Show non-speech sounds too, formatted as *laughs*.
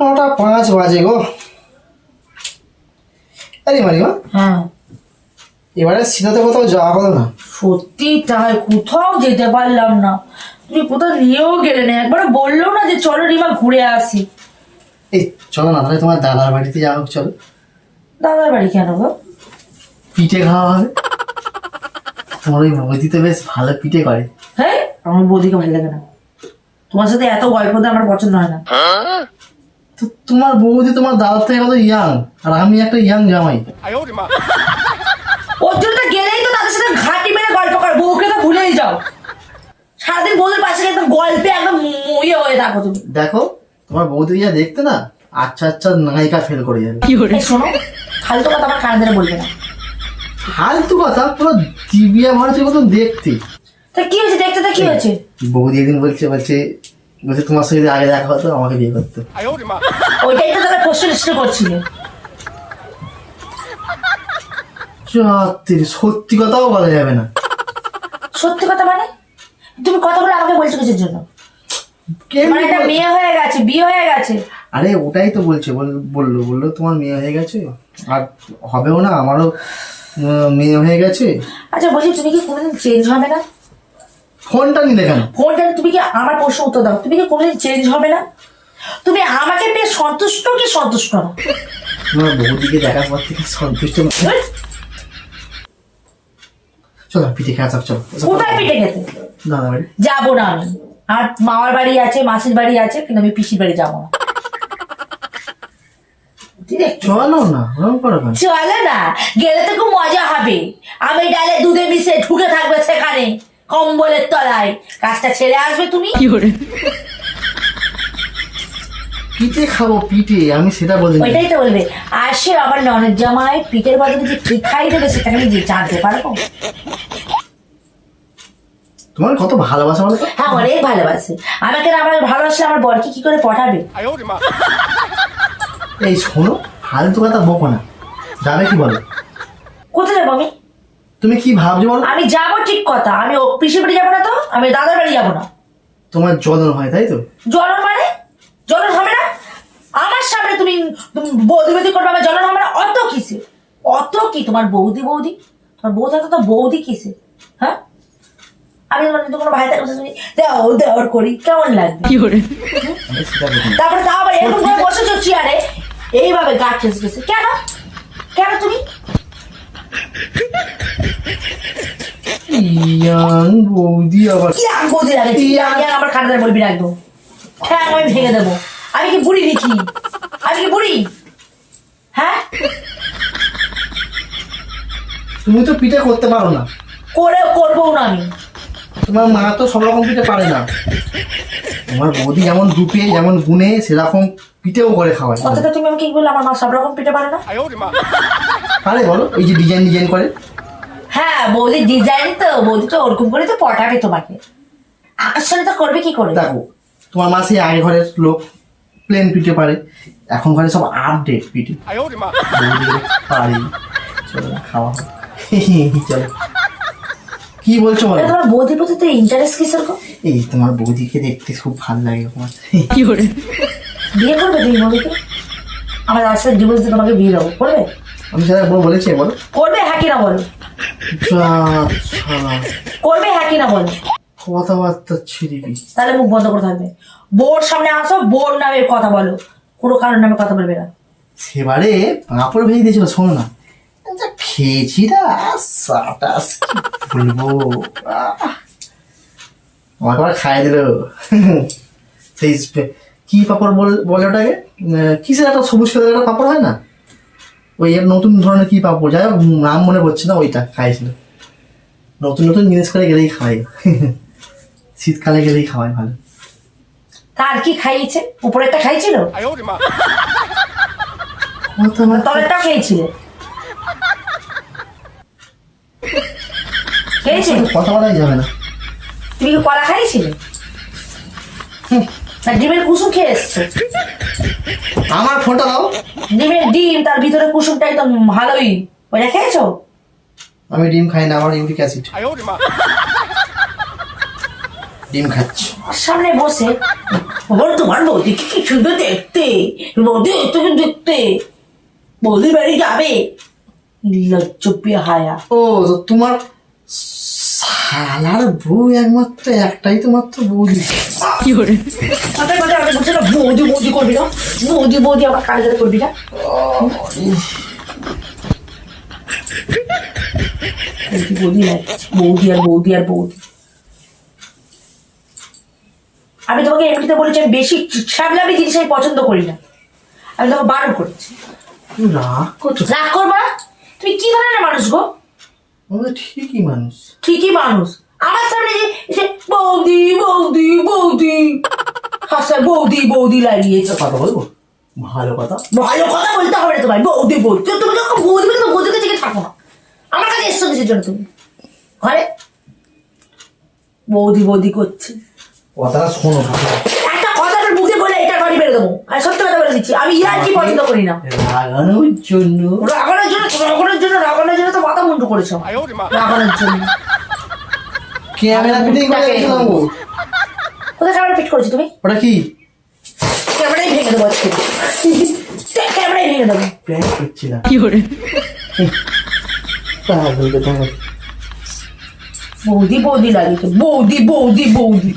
নটা পাঁচ বাজে গো। আরে মারিমা হ্যাঁ। এবারে শীতাতে কোথাও যাওয়া হলো না। সত্যি তাই কোথাও যেতে পারলাম না। তুমি কোথাও নিয়েও গেলে না একবার বলল না যে চলো রিমা ঘুরে আসি। এই চলো না তাহলে তোমার দাদার বাড়িতে যাওয়া হোক চলো। দাদার বাড়ি কেন গো? পিঠে খাওয়া হবে। তোমার ওই বৌদি তো বেশ ভালো পিঠে করে। হ্যাঁ? আমার বৌদিকে ভালো লাগে না। তোমার সাথে এত গল্প দিয়ে আমার পছন্দ হয় না। তো তোমার বৌদি তোমার দাদার থেকে কত ইয়াং আর আমি একটা ইয়াং জামাই। ওর জন্য গেলেই তো তাদের সাথে ঘাটি মেরে গল্প কর। বউকে তো ভুলেই যাও। সারাদিন বউদের পাশে একদম গল্পে একদম ইয়ে হয়ে থাকো তুমি। দেখো তোমার বৌদি যা দেখতে না আচ্ছা আচ্ছা নায়িকা ফেল করে যাবে। এই শোনো ফালতু কথা আমার কানে ধরে বলবে না। ফালতু কথা পুরো দিবিয়া ভারতের মতন দেখতে। তা কি হয়েছে? দেখতে তো কি হয়েছে? বৌদি একদিন বলছে বলছে বলছে তোমার সঙ্গে যদি আগে দেখা হতো আমাকে বিয়ে করতো। ওইটাই তো তোমরা প্রশ্ন নিশ্চয় করছিলে। সত্যি সত্যি কথাও বলা যাবে না। সত্যি কথা মানে? তুমি কথাগুলো আমাকে বলছো কিসের জন্য? কে মানে একটা মেয়ে হয়ে গেছে বিয়ে হয়ে গেছে। আরে ওটাই তো বলছে বল- বলল বলল তোমার মেয়ে হয়ে গেছে? আর হবেও না আমারও মেয়ে হয়ে গেছে? আচ্ছা বলছি তুমি কি কোনোদিন চেঞ্জ হবে না? ফোনটা নিলে কেন? ফোনটা তুমি কি আমার প্রশ্ন উত্তর দাও? তুমি কি কোনোদিন চেঞ্জ হবে না? তুমি আমাকে পেয়ে সন্তুষ্ট কি সন্তুষ্ট না? বৌদিকে দেখার পর থেকে সন্তুষ্ট চলো পিঠে যাক চলো। কোথায় পিঠে খেতে? দাদা বাড়ি যাব না আমি। আর মামার বাড়ি আছে মাসির বাড়ি আছে কিন্তু আমি পিসির বাড়ি যাব না। চলো না চলো না গেলে তো খুব মজা হবে। আমি ডালে দুধে মিশে ঢুকে থাকবে সেখানে। কম্বলের তলায়। কাজটা ছেড়ে আসবে তুমি? পিঠে খাব পিঠে আমি সেটা বলি ওইটাই তো বলবে। আসে আবার ননদ জামাই পিঠের বদলে যে ঠিক খাই দেবে সেটা আমি যে জানতে পারব। তোমার কত ভালোবাসা বলো হ্যাঁ অনেক ভালোবাসে। আমাকে আমার ভালোবাসলে আমার বরকে কি করে পটাবে? এই শোনো ফালতু কথা বকো না। যাবে কি বলো? কোথায় যাব আমি? তুমি কি ভাবছ বলো? আমি যাব ঠিক কথা। আমি ও পিসির বাড়ি যাব না তো? আমি দাদার বাড়ি যাব না। তোমার জলন হয় তাই তো? জলন মানে? জলন হবে না? আমার সামনে তুমি তুমি বৌদি বৌদি করবে আমার জলন হবে না? অত কিসে? অত কি? তোমার বৌদি বৌদি? তোমার বউ থাকতো তো বৌদি কিসে? হ্যাঁ? আমি তোমার যদি কোনো ভাই থাকে তুমি দেও দেওয়ার করি কেমন লাগবে? বলি না। তারপরে তাও আবার এরকম করে বসেছো চেয়ারে? এইভাবে গা গেছে। কেন? কেন তুমি? ইয়াং বৌদি আবার কি বৌদি লাগে? ইয়ার আমার কানে ধরে বলবি না একদম। হ্যাঁ আমি ভেঙে দেবো। আমি কি বুড়ি নাকি? আমি কি বুড়ি? হ্যাঁ? তুমি তো পিঠে করতে পারো না। করে করব না আমি। তোমার মা তো সব রকম পিঠে পারে না। তোমার বৌদি যেমন দুপে যেমন গুনে সেরকম পিঠেও করে খাওয়ায়। অথচ তুমি আমাকে কি বললে? আমার মা সব রকম পিঠে পারে না? পারে বলো এই যে ডিজাইন ডিজাইন করে। বৌদি ডিজাইন তো বৌদি তো ওরকম করে তো পটাবে তোমাকে। আকর্ষণ তো করবে কি করে? দেখো তোমার মা সেই আগে ঘরের লোক প্লেন পিঠে পারে। এখন ঘরে সব আপডেট বৌদি পারে চলো খাওয়া চলো। কি বলছো বলো? তোমার বৌদির প্রতি তো ইন্টারেস্ট কিসের গো? এই তোমার বৌদিকে দেখতে খুব ভালো লাগে তোমার কি করে? বিয়ে করবে তুমি বৌদিকে? আমার সাথে ডিভোর্স দিয়ে তোমাকে বিয়ে দেবো করবে? আমি সেটা বলে বলেছি বলো করবে হ্যাঁ কি না বলো করবে হ্যাঁ কি না বলো? কথাবার্তা ছিড়িবি। তাহলে মুখ বন্ধ করে থাকবে। বোর সামনে আসো বোর নামে কথা বলো। কোনো কারণ নামে কথা বলবে না। সেবারে পাঁপড় ভেজে দিয়েছিল শোনো না। যা খেয়েছি না সাটাস বলব! আমাকে আবার খাইয়ে দিল। সেই কি পাপড় বল- ওটাকে? কিসের একটা সবুজ কালার একটা পাপড় হয় না? ওই এর নতুন ধরনের কি পাপড় যাই হোক নাম মনে পড়ছে না ওইটা খাইছিল। নতুন নতুন জিনিস করে গেলেই খাওয়াই। *laughs* শীতকালে গেলেই খাওয়াই ভালো। তার কি খাইয়েছে? উপরেরটা খাইছিল? তলেরটাও খেয়েছিলে। খেয়েছিলে? কথা বলাই যাবে না। তুমি কি কলা খাইছিলে হুম, না ডিমের কুসুম খেয়ে এসছো। আমার ফোনটা দাও। ডিমের ডিম তার ভিতরে কুসুমটাই তো ভালোই। ওইটা খেয়েছো? আমি ডিম খাই না আমার ইউরিক অ্যাসিড। ডিম খাচ্ছ। সামনে বসে। বল তোমার বৌদি কি কি সুন্দর দেখতে। বৌদি তুমি দেখতে। বৌদির বাড়ি যাবে। লজ্জপিয়া হায়া। ও তোমার শালার বউ একমাত্র একটাই তো মাত্র বৌদি। কথা কথা আমি বলছি না বৌদি বৌদি করবি না। বৌদি বৌদি আবার কানে কানে করবি না? বৌদি লাগছে বৌদি? আর বৌদি আর বৌদি। আমি তোমাকে এমনিতে বলেছি আমি বেশি সামলামি জিনিস আমি পছন্দ করি না। আমি তোমাকে বারণ করেছি। রাগ করছ। রাগ করব না? তুমি কি ধরনের মানুষ গো? আমরা ঠিকই মানুষ। ঠিকই মানুষ। আমার সামনে যে বৌদি বৌদি বৌদি। হাসার বৌদি বৌদি লাগিয়েছে। কথা বলব? ভালো কথা। ভালো কথা বলতে হবে না তোমার বৌদি বৌদি। তুমি যখন বৌদি বলে তো বৌদির কাছে থাকো না। আমার কাছে এসছো জন্য তুমি। ঘরে। বৌদি বৌদি করছে। কথাটা শোনো একটা কথাটা মুখে বলে এটা বাড়ি বেরো দেবো। আর সত্যি কথা বলে দিচ্ছি। আমি ইয়ার কি পছন্দ করি না। রাগানোর জন্য। রাগানোর জন্য মুন্ডু করেছ রাগানোর জন্য ক্যামেরা ফিটিং করে রেখেছিলাম গো। কোথায় ক্যামেরা ফিট করেছ তুমি ওটা কি ক্যামেরাই ভেঙে দেবো আজকে ক্যামেরাই ভেঙে দেবো প্যান্ট করছিলাম পাগল কোথাকার। বৌদি বৌদি লাগিয়েছে বৌদি বৌদি বৌদি